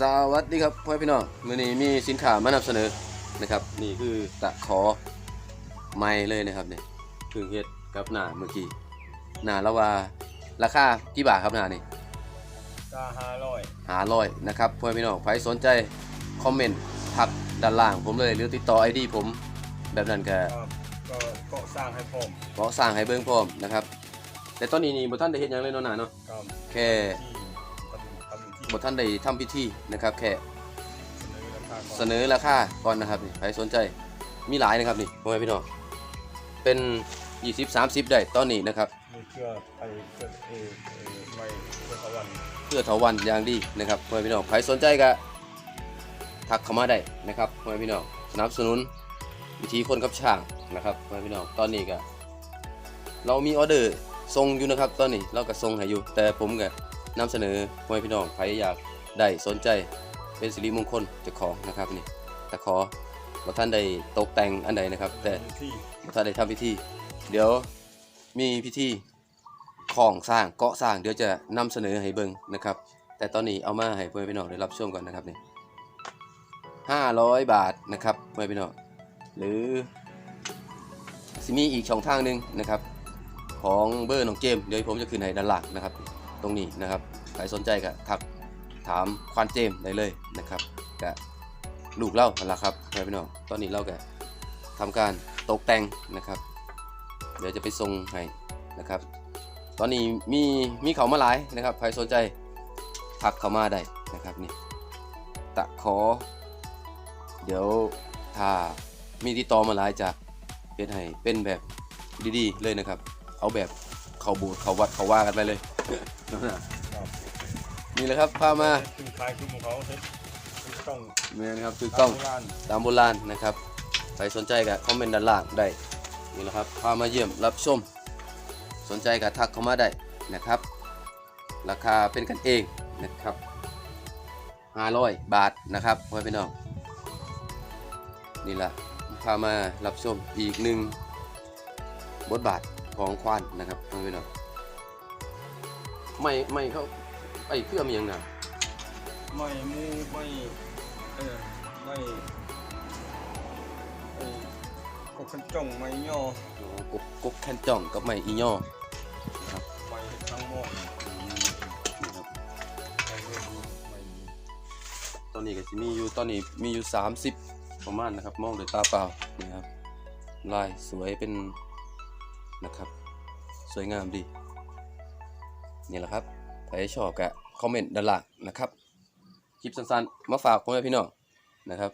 สวัสดีครับพ่อแม่พี่น้องมื้อนี้มีสินค้ามานำเสนอนะครับ นี่คือตะขอไม้เลยนะครับเนี่ยเพิ่งเฮ็ดกับหน้าเมื่อกี้หน้าแล้วว่าราคากี่บาทครับหน้านี่ก็ห้าร้อยหาร้อยนะครับพ่อแม่พี่น้องใครสนใจคอมเมนต์ทักด้านล่างผมเลยหรือติดต่อ ID ผมแบบนั้นก็ก็ก็ก็สร้างให้ผมขอสร้างให้เบิ่งพร้อมนะครับแต่ตอนนี้นี่บ่ทันได้เฮ็ดหยังเลยเนาะหน้าเนาะก็แค่ที่ตำ ตำที่บ่ทันได้ทำพิธีนะครับ แค่เสนอราคาก่อนเสนอราคาก่อนนะครับนี่ใครสนใจมีหลายนะครับนี่พ่อแม่พี่น้องเป็น20 30 ได้ตอนนี้นะครับมีเชื่อไปเชื่อเอเอไม่เชื่อตะวันเพื่อเถาวันอย่างดีนะครับพ่อแม่พี่น้องใครสนใจก็ทักเข้ามาได้นะครับพ่อแม่พี่น้องสนับสนุนวิธีคนกับช่างนะครับพ่อแม่พี่น้องตอนนี้ก็เรามีออเดอร์ส่งอยู่นะครับ ตอนนี้เราก็ส่งให้อยู่ แต่ผมก็ นำเสนอพ่อแม่พี่น้องใครอยากได้สนใจเป็นสิริมงคลจ้าของนะครับนี่ตะขอว่าท่านได้ตกแต่งอันใดนะครับ แต่ที่ถ้าได้ทำพิธี เดี๋ยวมีพิธีของสร้างเกาะสร้างเดี๋ยวจะนำเสนอให้เบิ่งนะครับ แต่ตอนนี้เอามาให้เพื่อนพี่น้องได้รับชมก่อนนะครับนี่ห้าร้อยบาทนะครับเพื่อนพี่น้องหรือสิมีอีกช่องทางหนึ่งนะครับ ของเบอร์น้องเจมเดี๋ยวผมจะขึ้นให้ด้านล่างนะครับ ตรงนี้นะครับใครสนใจก็ทักถามควานเจมได้เลยนะครับก็ลูกเล่านั่นแหละครับพี่น้องตอนนี้เราก็ทำการตกแต่งนะครับ เดี๋ยวจะไปส่งให้นะครับ ตอนนี้มีมีเขามาหลายนะครับใครสนใจทักเขามาได้นะครับนี่ตะขอ เดี๋ยวถ้ามีติดต่อมาหลายจะเป็นให้เป็นแบบดีๆเลยนะครับ เอาแบบเขาบูดเขาวัดเขาว่ากันไปเลย นี่แหละครับพามาคือคลายคือของเขาเซ็ตต้องเมนครับคือต้องตามโบราณนะครับใครสนใจก็คอมเมนต์ด้านล่างได้นี่แหละครับพามาเยี่ยมรับชม สนใจก็ทักเข้ามาได้นะครับ ราคาเป็นกันเองนะครับ500 บาทนะครับพ่อพี่น้องนี่แหละพามารับชมอีกหนึ่งบทบาทของควานนะครับพ่อพี่น้อง ไม่ไม่เขาไอ้เพื่อมีอย่างหนาไม่มูไม่เออไม่ไอ้ก็ขันจ้องไม่ย่ออ๋อกกกกแคนจ่องกับไม่อีย่อไม่ทั้งหมดนะครับไม่ไม่ดีไม่ดีตอนนี้ก็จะมีอยู่ตอนนี้มีอยู่ 30 ประมาณนะครับ มองด้วยตาเปล่านะครับลายสวยเป็นนะครับ สวยงามดี นี่แหละครับใครชอบก็คอมเมนต์ด้านล่างนะครับคลิปสั้นๆมาฝากพ่อแม่พี่น้องนะครับ